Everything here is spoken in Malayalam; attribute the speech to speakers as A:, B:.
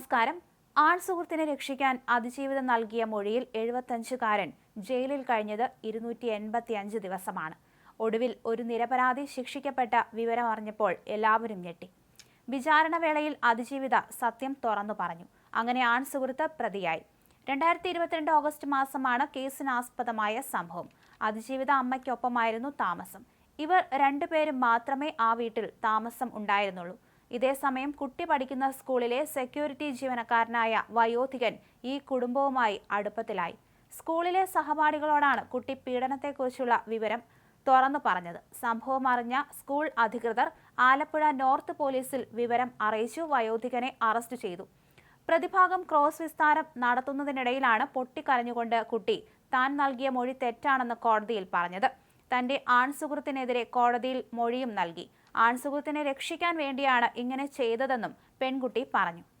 A: നമസ്കാരം. ആൺ സുഹൃത്തിനെ രക്ഷിക്കാൻ അതിജീവിതം നൽകിയ മൊഴിയിൽ എഴുപത്തഞ്ചുകാരൻ ജയിലിൽ കഴിഞ്ഞത് ഇരുന്നൂറ്റി എൺപത്തി അഞ്ച് ദിവസമാണ്. ഒടുവിൽ ഒരു നിരപരാധി ശിക്ഷിക്കപ്പെട്ട വിവരം അറിഞ്ഞപ്പോൾ എല്ലാവരും ഞെട്ടി. വിചാരണ വേളയിൽ അതിജീവിത സത്യം തുറന്നു പറഞ്ഞു. അങ്ങനെ ആൺ സുഹൃത്ത് പ്രതിയായി. രണ്ടായിരത്തി ഇരുപത്തിരണ്ട് ഓഗസ്റ്റ് മാസമാണ് കേസിനാസ്പദമായ സംഭവം. അതിജീവിത അമ്മയ്ക്കൊപ്പമായിരുന്നു താമസം. ഇവർ രണ്ടുപേരും മാത്രമേ ആ വീട്ടിൽ താമസം ഉണ്ടായിരുന്നുള്ളൂ. ഇതേസമയം കുട്ടി പഠിക്കുന്ന സ്കൂളിലെ സെക്യൂരിറ്റി ജീവനക്കാരനായ വയോധികൻ ഈ കുടുംബവുമായി അടുപ്പത്തിലായി. സ്കൂളിലെ സഹപാഠികളോടാണ് കുട്ടി പീഡനത്തെക്കുറിച്ചുള്ള വിവരം തുറന്നു പറഞ്ഞത്. സംഭവം അറിഞ്ഞ സ്കൂൾ അധികൃതർ ആലപ്പുഴ നോർത്ത് പോലീസിൽ വിവരം അറിയിച്ചു വയോധികനെ അറസ്റ്റ് ചെയ്തു. പ്രതിഭാഗം ക്രോസ് വിസ്താരം നടത്തുന്നതിനിടയിലാണ് പൊട്ടിക്കരഞ്ഞുകൊണ്ട് കുട്ടി താൻ നൽകിയ മൊഴി തെറ്റാണെന്ന് കോടതിയിൽ പറഞ്ഞത്. തന്റെ ആൺസുഹൃത്തിനെതിരെ കോടതിയിൽ മൊഴിയും നൽകി. ആൺസുഹൃത്തിനെ രക്ഷിക്കാൻ വേണ്ടിയാണ് ഇങ്ങനെ ചെയ്തതെന്നും പെൺകുട്ടി പറഞ്ഞു.